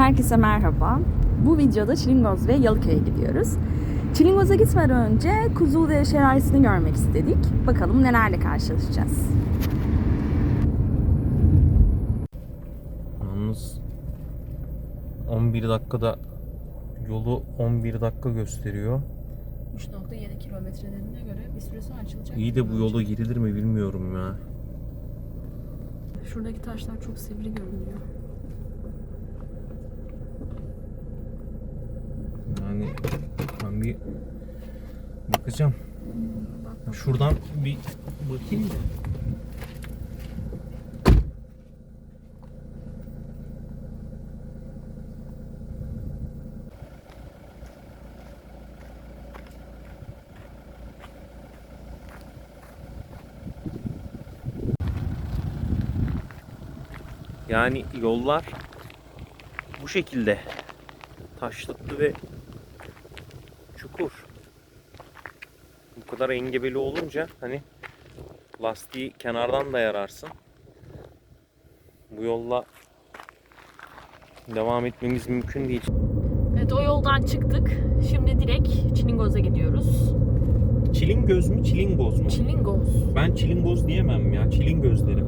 Herkese merhaba. Bu videoda Çilingoz ve Yalıköy'e gidiyoruz. Çilingoz'a gitmeden önce Kuzulder Şelalesi'ni görmek istedik. Bakalım nelerle karşılaşacağız. Yalnız 11 dakikada yolu 11 dakika gösteriyor. 3.7 kilometrelerine göre bir süre sonra açılacak. İyi de bu yola girilir mi bilmiyorum ya. Şuradaki taşlar çok sivri görünüyor. Yani ben bir bakacağım. Şuradan bir bakayım da. Yani yollar bu şekilde taşlıklı ve çukur. Bu kadar engebeli olunca hani lastiği kenardan da yararsın. Bu yolla devam etmemiz mümkün değil. Evet o yoldan çıktık. Şimdi direkt Çilingoz'a gidiyoruz. Çilingöz mü, çilingoz mu? Çilingoz. Ben çilingoz diyemem ya, çilingöz derim.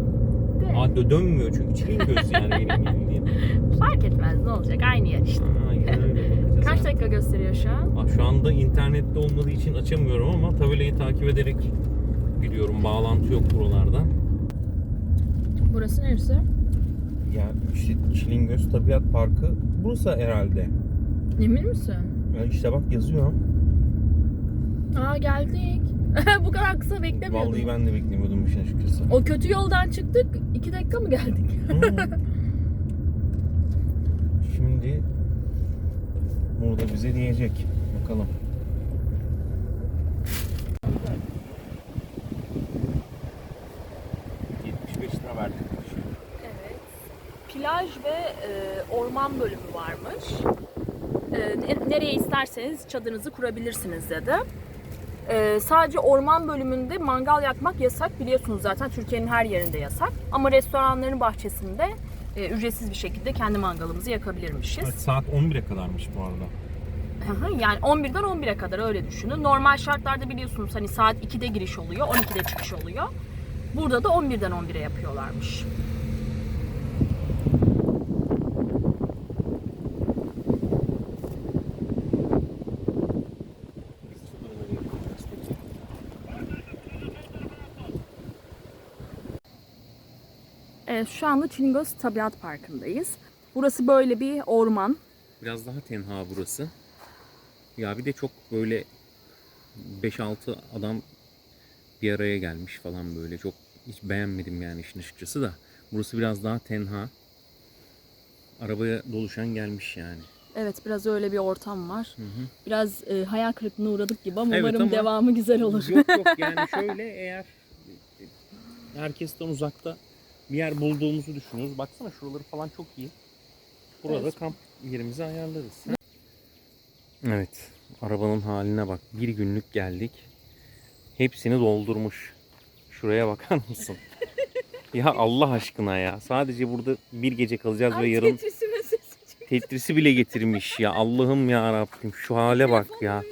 De. Aa, dönmüyor çünkü çilingöz yani benim bildiğim. Fark etmez ne olacak aynı yer işte. Aynen öyle. Kaç dakika gösteriyor şu an? Aa, Şu anda internette olmadığı için açamıyorum ama tabelayı takip ederek gidiyorum. Bağlantı yok buralarda. Burası neresi? Ya işte Çilingöz Tabiat Parkı burası herhalde. Emin misin? Ya işte bak yazıyor. Aa geldik. Bu kadar kısa beklemiyordum. Vallahi ben de beklemiyordum işin açıkçası. O kötü yoldan çıktık. 2 dakika mı geldik? Hmm. Şimdi burada bize diyecek. Bakalım. ...75 lira verdik. Evet. Plaj ve e, orman bölümü varmış. E, ne- nereye isterseniz çadırınızı kurabilirsiniz dedi. E, sadece orman bölümünde mangal yakmak yasak biliyorsunuz zaten Türkiye'nin her yerinde yasak. Ama restoranların bahçesinde e, ücretsiz bir şekilde kendi mangalımızı yakabilirmişiz. Evet, saat 11'e kadarmış bu arada. Yani 11'den 11'e kadar öyle düşünün. Normal şartlarda biliyorsunuz hani saat 2'de giriş oluyor, 12'de çıkış oluyor. Burada da 11'den 11'e yapıyorlarmış. Evet, şu anda Çilingoz Tabiat Parkı'ndayız. Burası böyle bir orman. Biraz daha tenha burası. Ya bir de çok böyle 5-6 adam bir araya gelmiş falan böyle. Çok hiç beğenmedim yani işin açıkçası da. Burası biraz daha tenha. Arabaya doluşan gelmiş yani. Evet biraz öyle bir ortam var. Hı hı. Biraz e, hayal kırıklığına uğradık gibi ama Evet umarım ama- devamı güzel olur. Yok yok yani şöyle eğer herkesten uzakta bir yer bulduğumuzu düşünüyoruz. Baksana şuraları falan çok iyi. Burada Evet. kamp yerimizi ayarlarız. Evet. Arabanın haline bak. Bir günlük geldik. Hepsini doldurmuş. Şuraya bakar mısın? ya Allah aşkına ya. Sadece burada bir gece kalacağız ve yarın. Tetrisi bile getirmiş ya. Allah'ım ya Rabbim. Şu hale bak ya.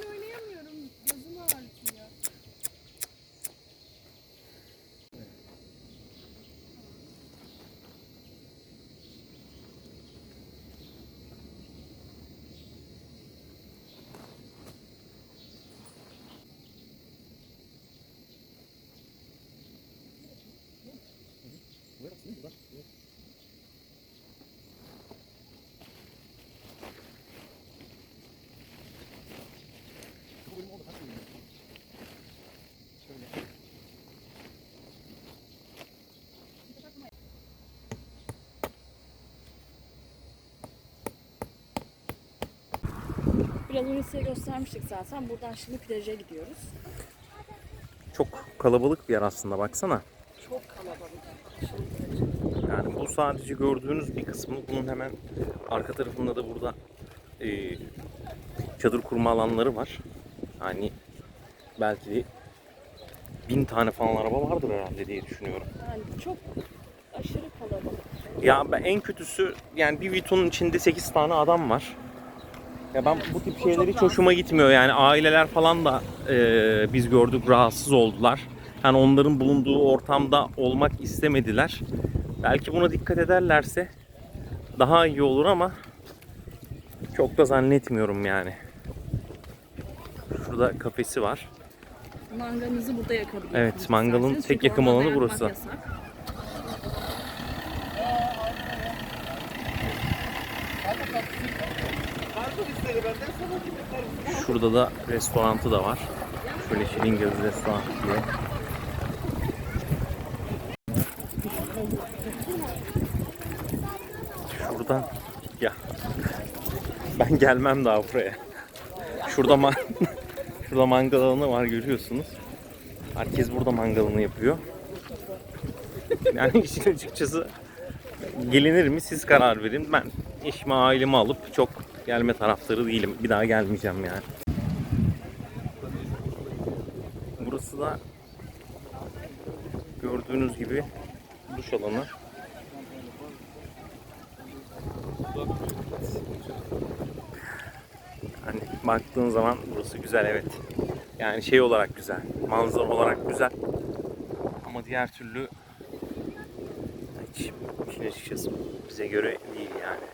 Önce size göstermiştik zaten. Buradan şimdi plaja gidiyoruz. Çok kalabalık bir yer aslında baksana. Çok kalabalık. Yani bu sadece gördüğünüz bir kısmı. Bunun hemen arka tarafında da burada e, çadır kurma alanları var. Yani belki bin tane falan araba vardır herhalde diye düşünüyorum. Yani çok aşırı kalabalık. Ya ben en kötüsü yani bir Vito'nun içinde 8 tane adam var. Ya ben bu tip şeyler hiç hoşuma gitmiyor yani aileler falan da e, biz gördük rahatsız oldular. Yani onların bulunduğu ortamda olmak istemediler. Belki buna dikkat ederlerse daha iyi olur ama çok da zannetmiyorum yani. Şurada kafesi var. Mangalınızı burada yakabilirsiniz. Evet, mangalın isterseniz. tek Çünkü yakım ormanda alanı yakmak burası. yasak. Şurada da restorantı da var. Şöyle Şiringöz restoran diye. Şuradan ya ben gelmem daha buraya. Şurada ma şurada mangal alanı var görüyorsunuz. Herkes burada mangalını yapıyor. Yani işin açıkçası gelinir mi siz karar verin. Ben eşimi ailemi alıp çok gelme taraftarı değilim. Bir daha gelmeyeceğim yani. Burası da gördüğünüz gibi duş alanı. Hani baktığın zaman burası güzel evet. Yani şey olarak güzel, manzara olarak güzel. Ama diğer türlü hiç işin açıkçası bize göre değil yani.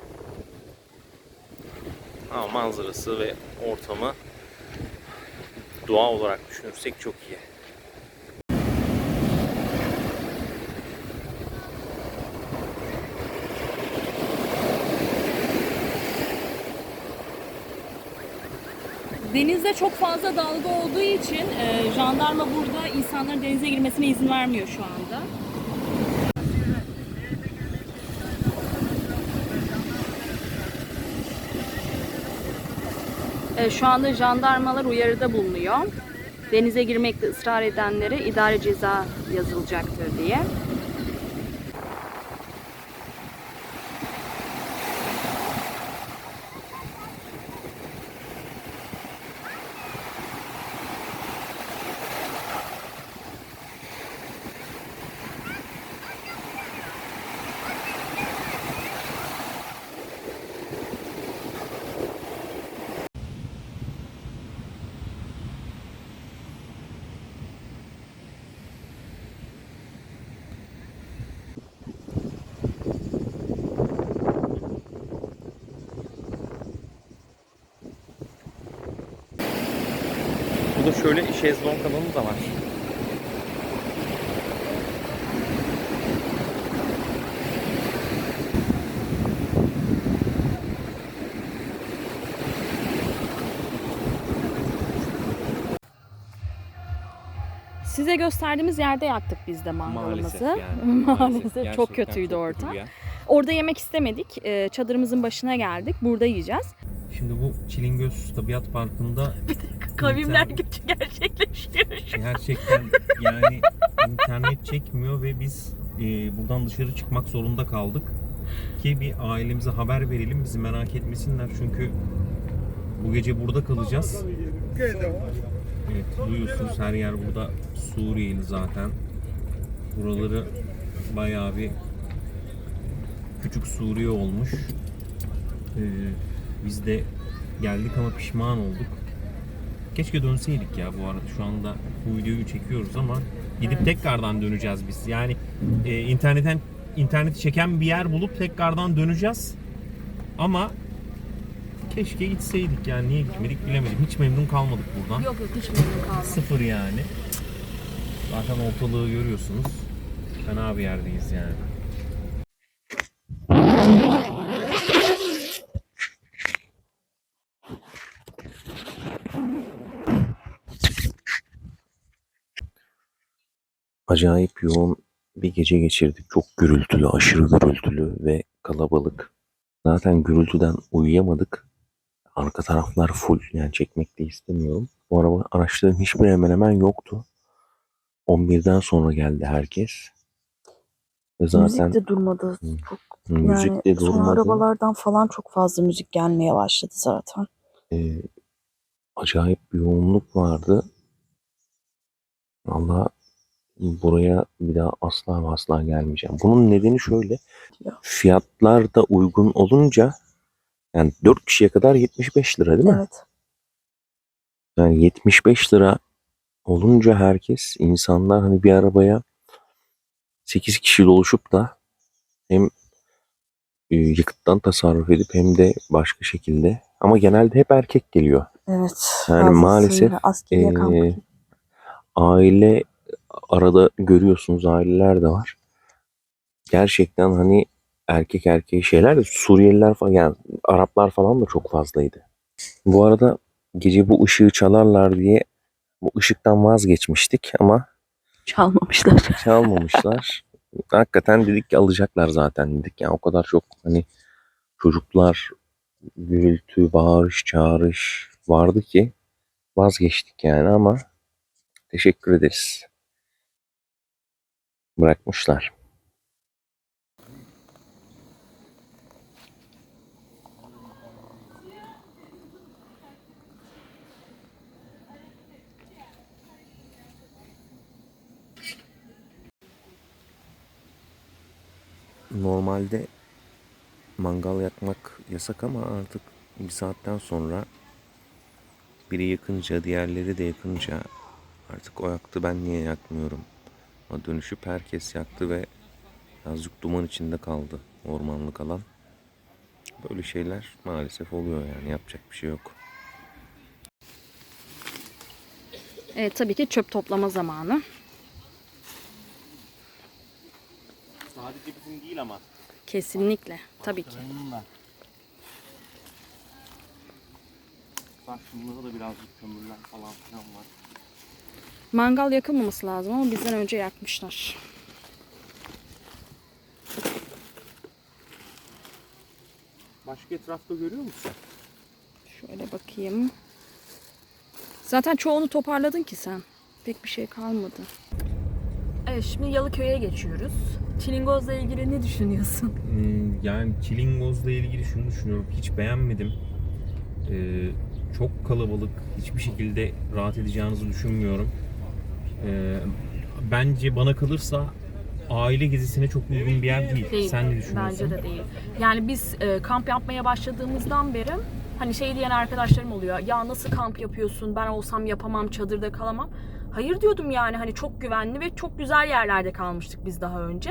Ama manzarası ve ortamı doğa olarak düşünürsek çok iyi. Denizde çok fazla dalga olduğu için e, jandarma burada insanların denize girmesine izin vermiyor şu anda. E, şu anda jandarmalar uyarıda bulunuyor. Denize girmekte ısrar edenlere idare ceza yazılacaktır diye. Şöyle şezlong alanı da var. Size gösterdiğimiz yerde yaktık biz de Maalesef mangalımızı. yani. Maalesef çok Gerçekten kötüydü çok ortam. kötü ya. Orada yemek istemedik. Ee, Çadırımızın başına geldik. Burada yiyeceğiz. Şimdi bu Çilingöz Tabiat Parkı'nda Kavimler İnternet- göçü gerçekleşiyor. gerçekten yani internet çekmiyor ve biz e, buradan dışarı çıkmak zorunda kaldık. Ki bir ailemize haber verelim bizi merak etmesinler çünkü bu gece burada kalacağız. Evet duyuyorsunuz her yer burada Suriyeli zaten. Buraları bayağı bir küçük Suriye olmuş. Ee, biz de geldik ama pişman olduk. Keşke dönseydik ya bu arada. Şu anda bu videoyu çekiyoruz ama gidip tekrardan döneceğiz biz. Yani e, internetten interneti çeken bir yer bulup tekrardan döneceğiz. Ama keşke gitseydik yani niye gitmedik bilemedim. Hiç memnun kalmadık buradan. Yok yok hiç memnun kalmadım. Sıfır yani. Zaten ortalığı görüyorsunuz. Fena bir yerdeyiz yani. Acayip yoğun bir gece geçirdik. Çok gürültülü, aşırı gürültülü ve kalabalık. Zaten gürültüden uyuyamadık. Arka taraflar full. Yani çekmek de istemiyorum. Bu araba araçların hiçbir hemen hemen yoktu. 11'den sonra geldi herkes. Ve zaten Müzik de durmadı. Hı. Çok, müzik yani de son durmadı. arabalardan falan çok fazla müzik gelmeye başladı zaten. Ee, acayip bir yoğunluk vardı. Valla buraya bir daha asla ve asla gelmeyeceğim. Bunun nedeni şöyle. Ya. Fiyatlar da uygun olunca yani 4 kişiye kadar 75 lira değil mi? Evet. Yani 75 lira olunca herkes insanlar hani bir arabaya 8 kişi doluşup da hem e, yakıttan tasarruf edip hem de başka şekilde ama genelde hep erkek geliyor. Evet. Yani maalesef. Ee, aile arada görüyorsunuz aileler de var. Gerçekten hani erkek erkeği şeyler de Suriyeliler falan yani Araplar falan da çok fazlaydı. Bu arada gece bu ışığı çalarlar diye bu ışıktan vazgeçmiştik ama Çalmamışlar. çalmamışlar. Hakikaten dedik ki alacaklar zaten dedik. Yani o kadar çok hani çocuklar gürültü, bağırış, çağırış vardı ki vazgeçtik yani ama teşekkür ederiz. Bırakmışlar. Normalde mangal yakmak yasak ama artık bir saatten sonra biri yakınca diğerleri de yakınca artık o yaktı ben niye yakmıyorum. Ama dönüşüp herkes yaktı ve birazcık duman içinde kaldı ormanlık alan. Böyle şeyler maalesef oluyor yani yapacak bir şey yok. Evet tabii ki çöp toplama zamanı. Sadece bizim değil ama. Kesinlikle. Tabii ki. da. Bak şunlarda da birazcık kömürler falan filan var. Mangal yakılmaması lazım ama bizden önce yakmışlar. Başka etrafta görüyor musun? Şöyle bakayım. Zaten çoğunu toparladın ki sen. Pek bir şey kalmadı. Evet şimdi Yalıköy'e geçiyoruz. Çilingoz'la ilgili ne düşünüyorsun? Hmm, Yani Çilingoz'la ilgili şunu düşünüyorum. Hiç beğenmedim. Ee, çok kalabalık. Hiçbir şekilde rahat edeceğinizi düşünmüyorum. Ee, bence bana kalırsa aile gezisine çok uygun bir yer değil. Değil. Sen ne düşünüyorsun? Bence de değil. Yani biz e, kamp yapmaya başladığımızdan beri hani şey diyen arkadaşlarım oluyor. Ya nasıl kamp yapıyorsun? Ben olsam yapamam, çadırda kalamam. Hayır diyordum yani hani çok güvenli ve çok güzel yerlerde kalmıştık biz daha önce.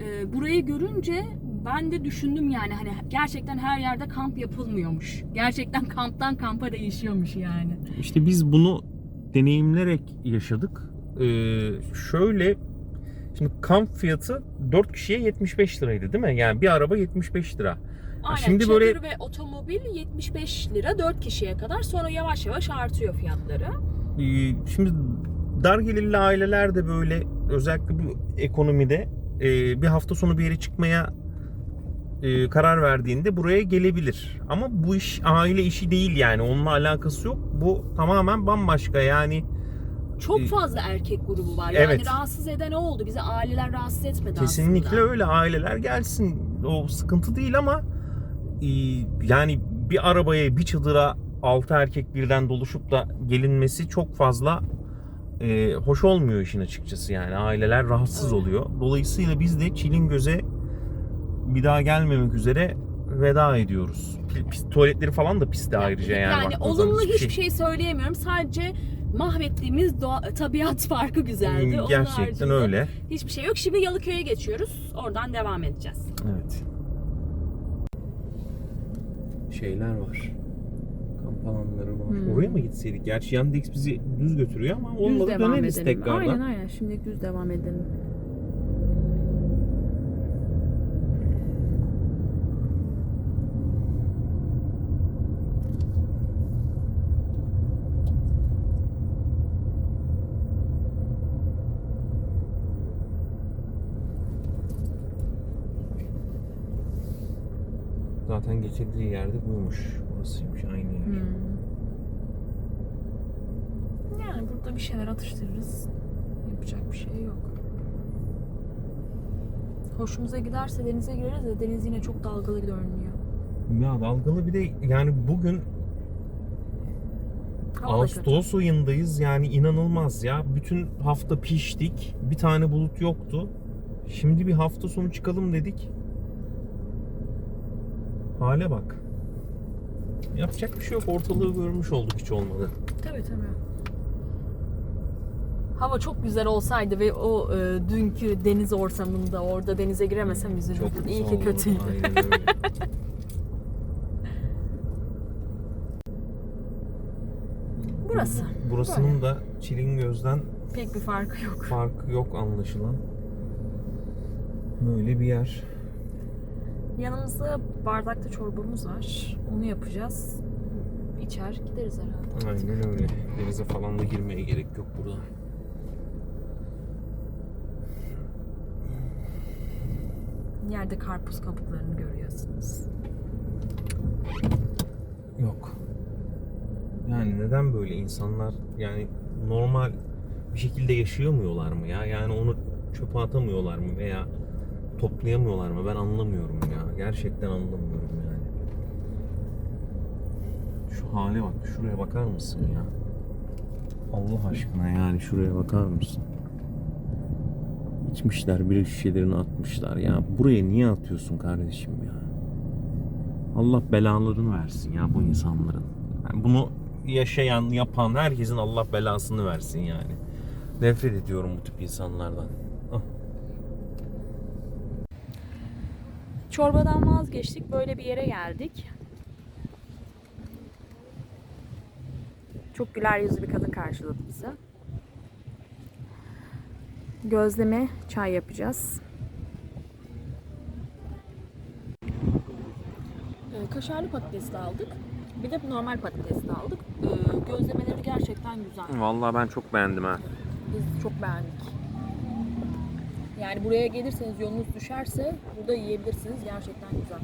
Ee, burayı görünce ben de düşündüm yani hani gerçekten her yerde kamp yapılmıyormuş. Gerçekten kamptan kampa değişiyormuş yani. İşte biz bunu deneyimlerek yaşadık. Ee, şöyle şimdi kamp fiyatı 4 kişiye 75 liraydı değil mi? Yani bir araba 75 lira. Aynen şimdi çadır böyle- ve otomobil 75 lira 4 kişiye kadar sonra yavaş yavaş artıyor fiyatları. Ee, şimdi dar gelirli aileler de böyle özellikle bu ekonomide e, bir hafta sonu bir yere çıkmaya e, karar verdiğinde buraya gelebilir. Ama bu iş aile işi değil yani onunla alakası yok. Bu tamamen bambaşka yani Çok Ee, fazla erkek grubu var. Yani evet. rahatsız eden o oldu. Bizi aileler rahatsız etmedi kesinlikle aslında. öyle aileler gelsin o sıkıntı değil ama e, yani bir arabaya bir çadıra altı erkek birden doluşup da gelinmesi çok fazla e, hoş olmuyor işin açıkçası yani aileler rahatsız Öyle. oluyor. Dolayısıyla biz de Çilingöz'e bir daha gelmemek üzere veda ediyoruz. Pi- pis- tuvaletleri falan da pisti ayrıca yani. Yani olumlu hiçbir şey söyleyemiyorum. Sadece mahvettiğimiz doğa, tabiat farkı güzeldi. Onun Gerçekten öyle. Hiçbir şey yok. Şimdi Yalıköy'e geçiyoruz. Oradan devam edeceğiz. Evet. Şeyler var. Kamp alanları var. Hmm. Oraya mı gitseydik? Gerçi Yandex bizi düz götürüyor ama olmadı düz devam döneriz edelim. tekrardan. Aynen aynen. Şimdi düz devam edelim. Zaten geçirdiği yerde bulmuş. Burasıymış aynı yer. Hmm. Yani burada bir şeyler atıştırırız. Yapacak bir şey yok. Hoşumuza giderse denize gireriz de deniz yine çok dalgalı görünüyor. Ya dalgalı bir de yani bugün Hava. Ağustos ayındayız yani inanılmaz ya. Bütün hafta piştik. Bir tane bulut yoktu. Şimdi bir hafta sonu çıkalım dedik. Hale bak. Yapacak bir şey yok. Ortalığı görmüş olduk hiç olmadı. Tabii tabii. Hava çok güzel olsaydı ve o e, dünkü deniz ortamında orada denize giremesem üzülürdüm. İyi ki kötüydü. Burası. Burasının da Çilingöz'den Pek bir farkı yok. farkı yok anlaşılan. Böyle bir yer. Yanımızda bardakta çorbamız var. Onu yapacağız. İçer gideriz herhalde. Aynen öyle. Denize falan da girmeye gerek yok burada. Yerde karpuz kabuklarını görüyorsunuz. Yok. Yani neden böyle insanlar yani normal bir şekilde yaşayamıyorlar mı ya? Yani onu çöpe atamıyorlar mı veya toplayamıyorlar mı? Ben anlamıyorum ya. Gerçekten anlamıyorum yani. Şu hale bak. Şuraya bakar mısın ya? Allah aşkına yani şuraya bakar mısın? İçmişler bira şişelerini atmışlar ya. Buraya niye atıyorsun kardeşim ya? Allah belalarını versin ya bu insanların. Yani bunu yaşayan, yapan herkesin Allah belasını versin yani. Nefret ediyorum bu tip insanlardan. Çorbadan vazgeçtik. Böyle bir yere geldik. Çok güler yüzlü bir kadın karşıladı bizi. Gözleme çay yapacağız. Ee, kaşarlı patates de aldık. Bir de normal patates de aldık. Ee, gözlemeleri gerçekten güzel. Vallahi ben çok beğendim ha. Biz çok beğendik. Yani buraya gelirseniz yolunuz düşerse burada yiyebilirsiniz. Gerçekten güzel.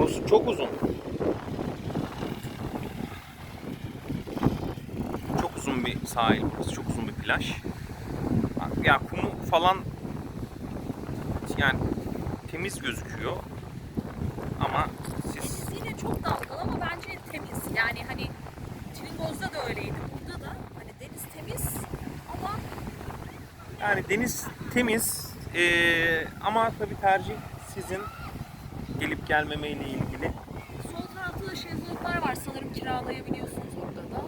Burası çok uzun. Çok uzun bir sahil, burası çok uzun bir plaj. Ya kumu falan yani temiz gözüküyor. Ama siz Yine çok dalgalı ama bence temiz. Yani hani Çilingoz'da da öyleydi. Burada da hani deniz temiz ama yani deniz temiz eee, ama tabii tercih sizin gelip gelmemeyle ilgili. sol tarafta da şezlonglar var. Sanırım kiralayabiliyorsunuz orada da.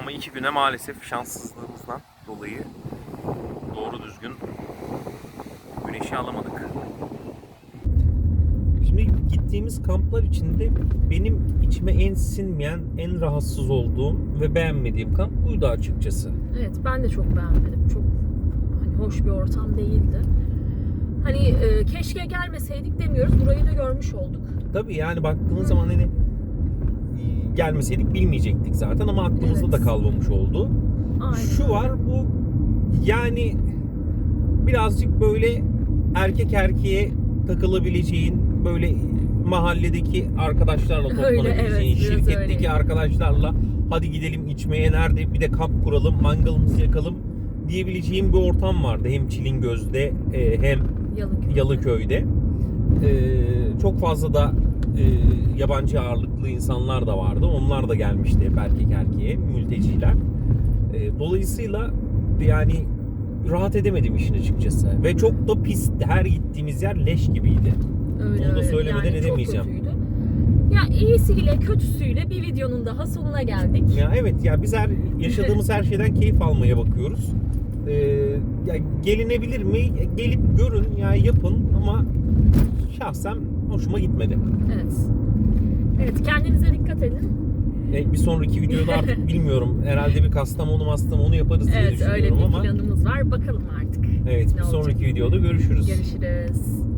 Ama iki güne maalesef şanssızlığımızdan dolayı doğru düzgün güneşi alamadık. Şimdi gittiğimiz kamplar içinde benim içime en sinmeyen, en rahatsız olduğum ve beğenmediğim kamp buydu açıkçası. Evet ben de çok beğenmedim. Çok hani hoş bir ortam değildi. Hani e, keşke gelmeseydik demiyoruz. Burayı da görmüş olduk. Tabii yani baktığın zaman hani e, gelmeseydik bilmeyecektik zaten ama aklımızda Evet. da kalmamış oldu. Aynen. Şu var bu yani birazcık böyle erkek erkeğe takılabileceğin böyle mahalledeki arkadaşlarla toplanabileceğin, evet, şirketteki öyle. arkadaşlarla hadi gidelim içmeye nerede bir de kamp kuralım, mangalımızı yakalım diyebileceğim bir ortam vardı. Hem Çilingöz'de e, hem Yalıköy. Yalıköy'de. Ee, çok fazla da e, yabancı ağırlıklı insanlar da vardı. Onlar da gelmişti hep erkek erkeğe, mülteciler. Ee, dolayısıyla yani rahat edemedim işin açıkçası. Ve çok da pisti. Her gittiğimiz yer leş gibiydi. Öyle Onu da öyle. söylemeden yani edemeyeceğim. Çok kötüydü. Ya iyisiyle kötüsüyle bir videonun daha sonuna geldik. Ya evet ya biz her yaşadığımız her şeyden keyif almaya bakıyoruz. Ee, ya gelinebilir mi? Gelip görün ya yapın ama şahsen hoşuma gitmedi. Evet. Evet kendinize dikkat edin. E, bir sonraki videoda artık bilmiyorum. Herhalde bir Kastamonu Mastamonu yaparız diye Evet öyle düşünüyorum bir ama. planımız var. Bakalım artık. Evet bir olacak? sonraki videoda görüşürüz. Görüşürüz.